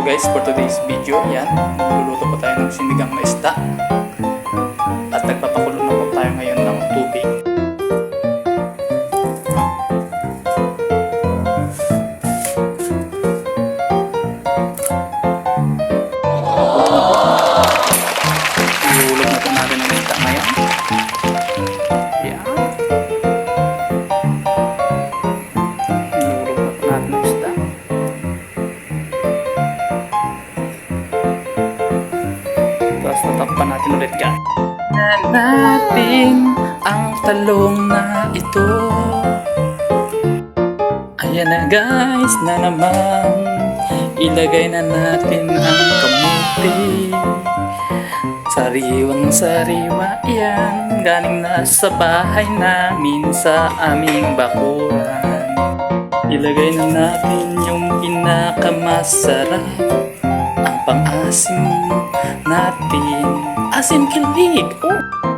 guys for today's video. Yan, luluto po tayo ng sinigang na isda. At nagpapakulo na po tayo ngayon ng tubig. Tatakpan natin ulit guys. Na ang talong na ito. Ayan na guys na naman. Ilagay na natin ang kamuti. Sariwang sariwa yan Galing na sa bahay namin sa aming bakuran Ilagay na natin yung pinakamasarap Ang pang-asim natin Asim kilig! Oh!